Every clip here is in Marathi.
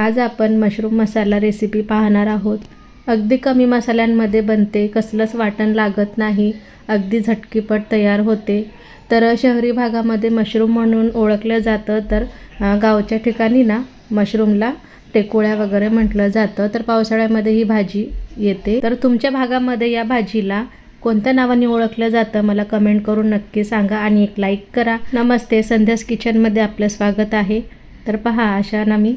आज आपण मशरूम मसाला रेसिपी पाहणार आहोत. अगदी कमी मसाल्यांमध्ये बनते कसलंच वाटण लागत नाही अगदी झटकीपट तयार होते. तर शहरी भागामध्ये मशरूम म्हणून ओळखलं जातं तर गावच्या ठिकाणी ना मशरूमला टेकोळ्या वगैरे म्हटलं जातं. तर पावसाळ्यामध्ये ही भाजी येते. तर तुमच्या भागामध्ये या भाजीला कोणत्या नावाने ओळखलं जातं मला कमेंट करून नक्की सांगा आणि एक लाईक करा. नमस्ते संध्यास किचनमध्ये आपलं स्वागत आहे. तर पहा अशा ना मी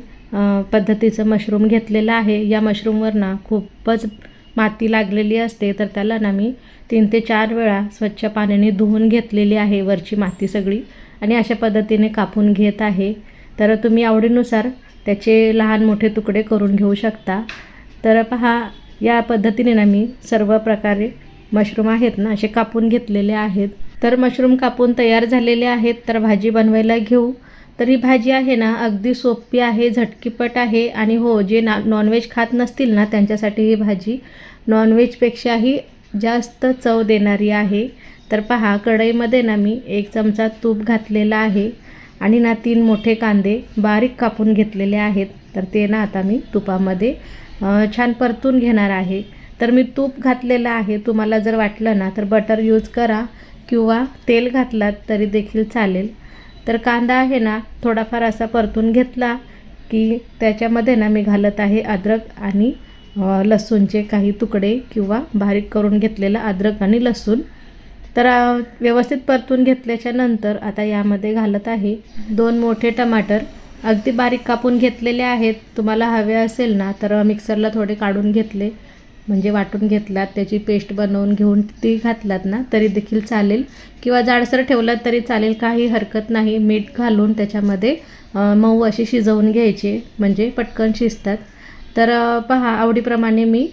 पद्धतीचं मशरूम घेतलेलं आहे. या मशरूमवर ना खूपच माती लागलेली असते. तर त्याला ना मी तीन ते चार वेळा स्वच्छ पाण्याने धुवून घेतलेली आहे. वरची माती सगळी आणि अशा पद्धतीने कापून घेत आहे. तर तुम्ही आवडीनुसार त्याचे लहान मोठे तुकडे करून घेऊ शकता. तर पहा या पद्धतीने ना मी सर्व प्रकारे मशरूम आहेत ना असे कापून घेतलेले आहेत. तर मशरूम कापून तयार झालेले आहेत. तर भाजी बनवायला घेऊ. तर ही भाजी आहे ना अगदी सोपी आहे झटकीपट आहे आणि हो जे ना नॉनव्हेज खात नसतील ना त्यांच्यासाठी ही भाजी नॉनव्हेजपेक्षाही जास्त चव देणारी आहे. तर पहा कढईमध्ये ना मी एक चमचा तूप घातलेला आहे आणि ना तीन मोठे कांदे बारीक कापून घेतलेले आहेत. तर ते ना आता मी तुपामध्ये छान परतून घेणार आहे. तर मी तूप घातलेलं आहे. तुम्हाला जर वाटलं ना तर बटर यूज करा किंवा तेल घातलात तरी देखील चालेल. तर कांदा आहे ना थोडाफार असा परतून घेतला की त्याच्यामध्ये ना मी घालत आहे अद्रक आणि लसूणचे काही तुकडे किंवा बारीक करून घेतलेला अद्रक आणि लसूण. तर व्यवस्थित परतून घेतल्याच्या नंतर आता यामध्ये घालत आहे दोन मोठे टमाटर. अगदी बारीक कापून घेतलेले आहेत. तुम्हाला हवे असेल ना तर मिक्सरला थोडे काढून घेतले. म्हणजे वाटून घेतलात त्याची पेस्ट बनवून घेऊन ती घातलात ना तरी देखील चालेल. किंवा जाडसर ठेवलं तरी चालेल काही हरकत नाही. मीठ घालून त्याच्यामध्ये मऊ असे शिजवून घ्यायचे म्हणजे पटकन शिजतात. तर पहा आवडीप्रमाणे मी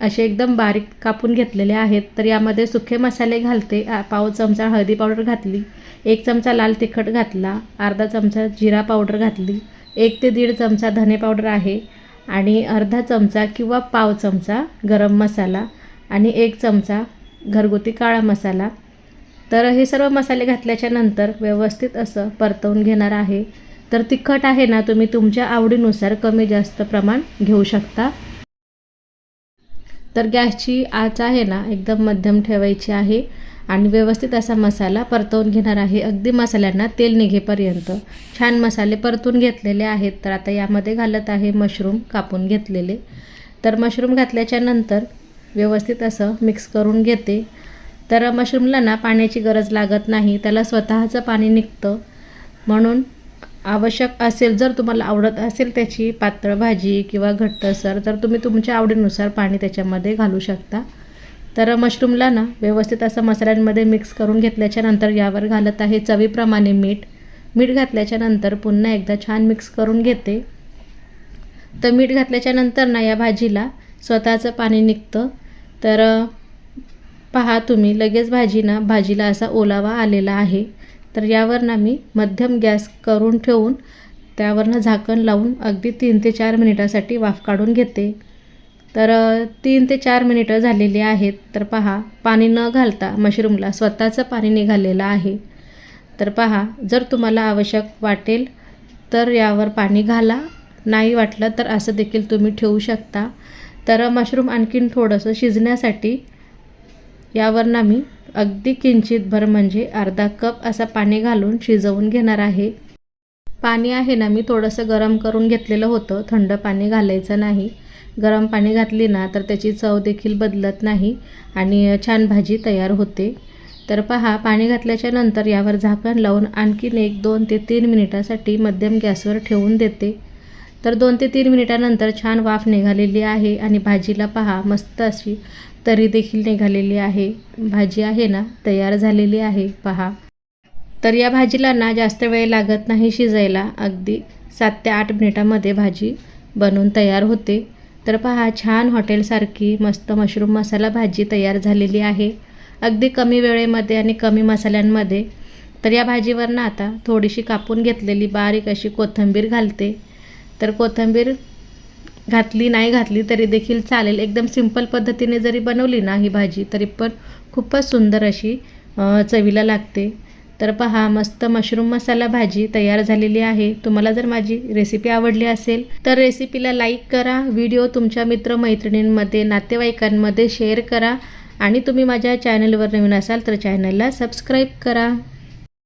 असे एकदम बारीक कापून घेतलेले आहेत. तर यामध्ये सुखे मसाले घालते. पाव चमचा हळदी पावडर घातली एक चमचा लाल तिखट घातला अर्धा चमचा जिरा पावडर घातली एक ते दीड चमचा धने पावडर आहे. आणि अर्धा चमचा किंवा पाव चमचा गरम मसाला आणि एक चमचा घरगुती काळा मसाला. तर हे सर्व मसाले घातल्याच्या नंतर व्यवस्थित असं परतवून घेणार आहे. तर तिखट आहे ना तुम्ही तुमच्या आवडीनुसार कमी जास्त प्रमाण घेऊ शकता. तर गॅसची आच आहे ना एकदम मध्यम ठेवायची आहे. आणि व्यवस्थित असा मसाला परतवून घेणार आहे. अगदी मसाल्यांना तेल निघेपर्यंत. छान मसाले परतून घेतलेले आहेत. तर आता यामध्ये घालत आहे मशरूम कापून घेतलेले. तर मशरूम घातल्याच्या नंतर व्यवस्थित असं मिक्स करून घेते. तर मशरूमला ना पाण्याची गरज लागत नाही. त्याला स्वतःचं पाणी निघतं. म्हणून आवश्यक असेल जर तुम्हाला आवडत असेल त्याची पातळ भाजी किंवा घट्टसर तर तुम्ही तुमच्या आवडीनुसार पाणी त्याच्यामध्ये घालू शकता. तर मशरूमला ना व्यवस्थित असं मसाल्यांमध्ये मिक्स करून घेतल्याच्या नंतर यावर घालत आहे चवीप्रमाणे मीठ. मीठ घातल्याच्या नंतर पुन्हा एकदा छान मिक्स करून घेते. तर मीठ घातल्याच्या नंतर ना या भाजीला स्वतःचं पाणी निघतं. तर पहा तुम्ही लगेच भाजी ना भाजीला असा ओलावा आलेला आहे. तर यावरनं मी मध्यम गॅस करून ठेवून त्यावरनं झाकण लावून अगदी तीन ते चार मिनिटासाठी वाफ काढून घेते. तर तीन ते चार मिनिटं झालेली आहेत. तर पहा पाणी न घालता मशरूमला स्वतःचं पाणी निघालेलं आहे. तर पहा जर तुम्हाला आवश्यक वाटेल तर यावर पाणी घाला. नाही वाटलं तर असं देखील तुम्ही ठेवू शकता. तर मशरूम आणखीन थोडंसं शिजण्यासाठी यावरनं मी अगदी किंचितभर म्हणजे अर्धा कप असं पाणी घालून शिजवून घेणार आहे. पाणी आहे ना मी थोडंसं गरम करून घेतलेलं होतं. थंड पाणी घालायचं नाही. गरम पाणी घातली ना तर त्याची चव देखील बदलत नाही आणि छान भाजी तयार होते. तर पहा पाणी घातल्याच्या नंतर यावर झाकण लावून आणखीन एक दोन ते तीन मिनिटासाठी मध्यम गॅसवर ठेवून देते. तर दोन ते तीन मिनिटानंतर छान वाफ निघालेली आहे आणि भाजीला पहा मस्त अशी तरी देखील निघालेली आहे. भाजी आहे ना? तयार झालेली आहे. पहा. तर या भाजीला ना जास्त वेळ लागत नाही शिजायला. अगदी सात ते आठ मिनिटामध्ये भाजी बनवून तयार होते. तर पहा छान हॉटेलसारखी मस्त मशरूम मसाला भाजी तयार झालेली आहे. अगदी कमी वेळेमध्ये आणि कमी मसाल्यांमध्ये. तर या भाजीवर ना आता थोडीशी कापून घेतलेली बारीक अशी कोथिंबीर घालते. तर कोथिंबीर घातली नाही घातली तरी देखील चालेल. एकदम सिंपल पद्धतीने जरी बनवली ना ही भाजी तरी पण खूपच सुंदर अशी चवीला लागते. तर पहा मस्त मशरूम मसाला भाजी तयार झालेली आहे. तुम्हाला जर माझी रेसिपी आवडली असेल तर रेसिपीला लाईक करा. व्हिडिओ तुमच्या मित्रमैत्रिणींमध्ये नातेवाईकांमध्ये शेअर करा. आणि तुम्ही माझ्या चॅनलवर नवीन असाल तर चॅनलला सबस्क्राईब करा.